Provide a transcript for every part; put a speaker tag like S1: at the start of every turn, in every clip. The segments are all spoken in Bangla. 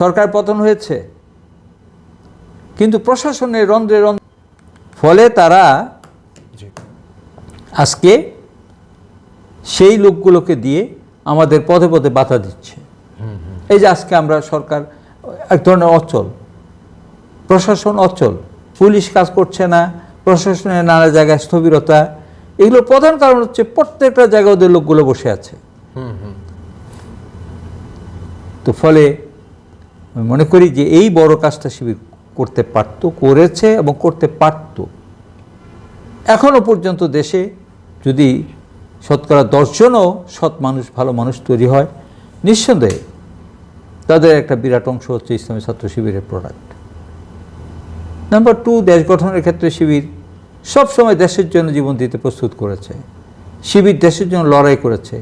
S1: সরকার পতন হয়েছে। কিন্তু প্রশাসনের রন্ধ্রে রন্ধ্রে ফলে তারা আজকে সেই লোকগুলোকে দিয়ে আমাদের পদে পদে বাধা দিচ্ছে। এই যে আজকে আমরা সরকার এক ধরনের অচল। প্রশাসন অচল। পুলিশ কাজ করছে না প্রশাসনের নানা জায়গায় স্থবিরতা। এগুলোর প্রধান কারণ হচ্ছে প্রত্যেকটা জায়গায় ওদের লোকগুলো বসে আছে।
S2: হুম হুম।
S1: তো ফলে আমি মনে করি যে এই বড় কাজটা শিবির করতে পারত, করেছে এবং করতে পারত। এখনও পর্যন্ত দেশে যদি শতকরা দশজনও সৎ মানুষ, ভালো মানুষ তৈরি হয়, নিঃসন্দেহে তাদের একটা বিরাট অংশ হচ্ছে ইসলামী ছাত্র শিবিরের প্রোডাক্ট নাম্বার টু দেশ গঠনের ক্ষেত্রে শিবির সবসময় দেশের জন্য জীবন দিতে প্রস্তুত করেছে। শিবির দেশের জন্য লড়াই করেছে,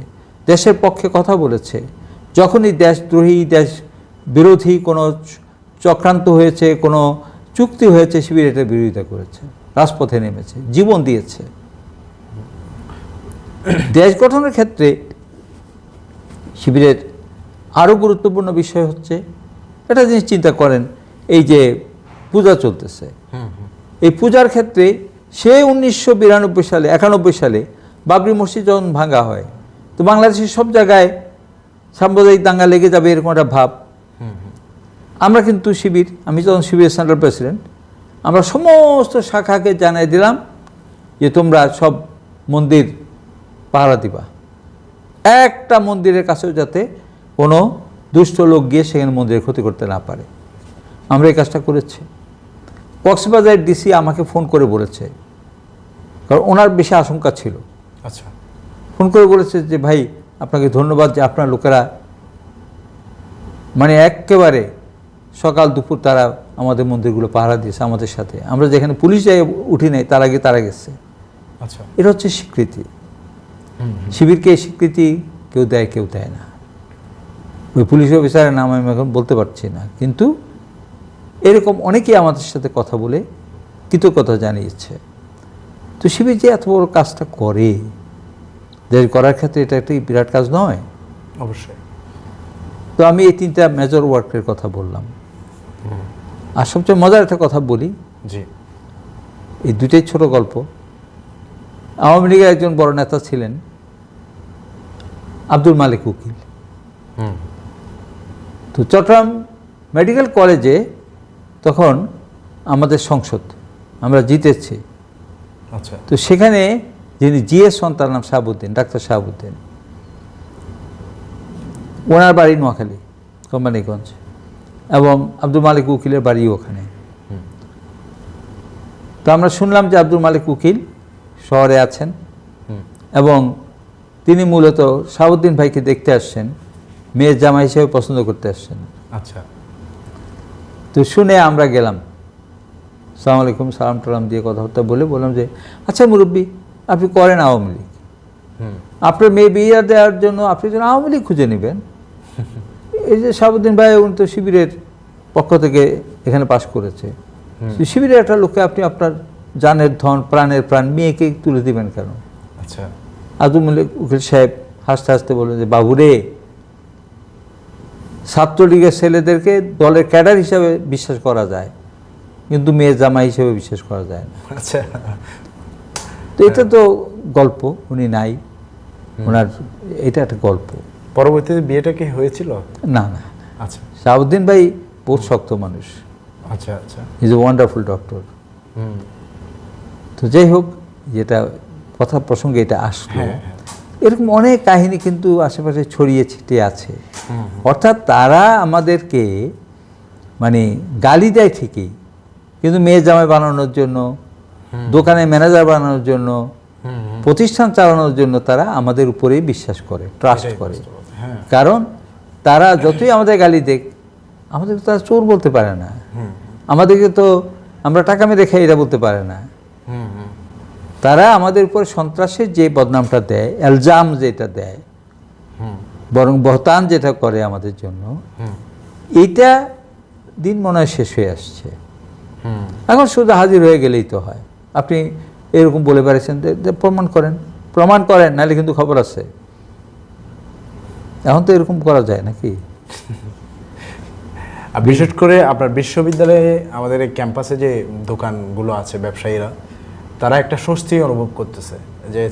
S1: দেশের পক্ষে কথা বলেছে। যখনই দেশদ্রোহী, দেশ বিরোধী কোনো চক্রান্ত হয়েছে কোনো চুক্তি হয়েছে শিবির এটা বিরোধিতা করেছে রাজপথে নেমেছে জীবন দিয়েছে। দেশ গঠনের ক্ষেত্রে শিবিরের আরও গুরুত্বপূর্ণ বিষয় হচ্ছে একটা জিনিস চিন্তা করেন এই যে পূজা চলতেছে। এই পূজার ক্ষেত্রে সে উনিশশো বিরানব্বই সালে একানব্বই সালে বাবরি মসজিদ যখন ভাঙা হয় তো বাংলাদেশের সব জায়গায় সাম্প্রদায়িক দাঙ্গা লেগে যাবে এরকম একটা ভাব। আমরা কিন্তু শিবির আমি যখন শিবির সেন্ট্রাল প্রেসিডেন্ট আমরা সমস্ত শাখাকে জানাই দিলাম যে তোমরা সব মন্দির পাহারা দিবা। একটা মন্দিরের কাছেও যাতে কোনো দুষ্ট লোক গিয়ে সেখানে মন্দিরের ক্ষতি করতে না পারে। আমরা এই কাজটা করেছি। কক্সবাজারের ডিসি আমাকে ফোন করে বলেছে কারণ ওনার বেশি আশঙ্কা ছিল।
S2: আচ্ছা।
S1: ফোন করে বলেছে যে ভাই আপনাকে ধন্যবাদ যে আপনার লোকেরা মানে একেবারে সকাল দুপুর তারা আমাদের মন্দিরগুলো পাহারা দিয়েছে আমাদের সাথে। আমরা যেখানে পুলিশ যাই উঠি নাই তার আগে তারা গেছে।
S2: আচ্ছা।
S1: এটা হচ্ছে স্বীকৃতি। শিবিরকে স্বীকৃতি কেউ দেয় কেউ দেয় না। ওই পুলিশ অফিসারের নাম আমি এখন বলতে পারছি না। কিন্তু এরকম অনেকেই আমাদের সাথে কথা বলে কৃতজ্ঞতা জানিয়েছে। তো শিবির যে এত বড় কাজটা করে দেশ করার ক্ষেত্রে এটা একটি বিরাট কাজ নয়?
S2: অবশ্যই।
S1: তো আমি এই তিনটা মেজর ওয়ার্কের কথা বললাম। আর সবচেয়ে মজার একটা কথা বলি।
S2: জি।
S1: এই দুটোই ছোট গল্প। আওয়ামী লীগের একজন বড় নেতা ছিলেন আব্দুল মালিক উকিল।
S2: হুম।
S1: তো চট্টগ্রাম মেডিকেল কলেজে তখন আমাদের সংসদ আমরা জিতেছি।
S2: আচ্ছা।
S1: তো সেখানে যিনি জিএস সন্তান নাম শাহাবুদ্দিন ডাক্তার শাহাবুদ্দিন। ওনার বাড়ি নোয়াখালী কোম্পানিগঞ্জ। এবং আব্দুল মালিক উকিলের বাড়ি ওখানে। তো আমরা শুনলাম যে আব্দুল মালিক উকিল শহরে আছেন এবং তিনি মূলত শাহাবুদ্দিন ভাইকে দেখতে আসছেন মেয়ের জামা হিসেবে পছন্দ করতে আসছেন।
S2: আচ্ছা।
S1: তো শুনে আমরা গেলাম। সালাম আলাইকুম সালাম টালাম দিয়ে কথাবার্তা বলে বললাম যে আচ্ছা মুরব্বী আপনি করেন আওয়ামী লীগ। আপনার মেয়ে বিয়ে দেওয়ার জন্য আপনি যেন আওয়ামী লীগ খুঁজে নেবেন। এই যে শাহাবুদ্দিন ভাই উনি তো শিবিরের পক্ষ থেকে এখানে পাশ করেছে। শিবিরের একটা লোককে আপনি আপনার জানের ধন প্রাণের প্রাণ মেয়েকে তুলে দিবেন কেন?
S2: আচ্ছা।
S1: আব্দুল মল্লিক উকিল সাহেব হাসতে হাসতে বললেন যে বাবুরে ছাত্রলীগের ছেলেদেরকে দলের ক্যাডার হিসাবে বিশ্বাস করা যায় কিন্তু মেয়ের জামা হিসেবে বিশ্বাস করা যায় না।
S2: আচ্ছা।
S1: তো এটা তো গল্প উনি নাই। ওনার এটা একটা গল্প।
S2: পরবর্তীতে বিয়েটা কি হয়েছিল?
S1: না না।
S2: আচ্ছা।
S1: শাহাবুদ্দিন ভাই বহুত শক্ত মানুষ।
S2: আচ্ছা আচ্ছা।
S1: ইজ এ ওয়ান্ডারফুল ডক্টর তো যাই হোক যেটা কথা প্রসঙ্গে এটা আসলো।
S2: হ্যাঁ, হ্যাঁ।
S1: এরকম অনেক কাহিনী কিন্তু আশেপাশে ছড়িয়ে ছিটিয়ে আছে। অর্থাৎ তারা আমাদেরকে মানে গালি দেয় ঠিকই কিন্তু মেয়ে জামাই বানানোর জন্য দোকানে ম্যানেজার বানানোর জন্য প্রতিষ্ঠান চালানোর জন্য তারা আমাদের উপরেই বিশ্বাস করে ট্রাস্ট করে। কারণ তারা যতই আমাদের গালি দেখ আমাদেরকে তারা চোর বলতে পারে না। আমাদেরকে তো আমরা টাকা মেরে খাই এটা বলতে পারে না। তারা আমাদের উপর সন্ত্রাসের যে বদনামটা দেয় অ্যালজাম যেটা দেয় বরং বহতান যেটা করে আমাদের জন্য এইটা দিন মনে হয় শেষ হয়ে আসছে। এখন শুধু হাজির হয়ে গেলেই তো হয়। আপনি এরকম বলে পারেছেন প্রমাণ করেন। প্রমাণ করেন নাহলে কিন্তু খবর আছে। এখন তো এরকম করা যায় নাকি?
S2: বিশেষ করে আপনার বিশ্ববিদ্যালয়ে আমাদের এই ক্যাম্পাসে যে দোকানগুলো আছে, ব্যবসায়ীরা, তারা একটা স্বস্তি অনুভব করতেছে। যে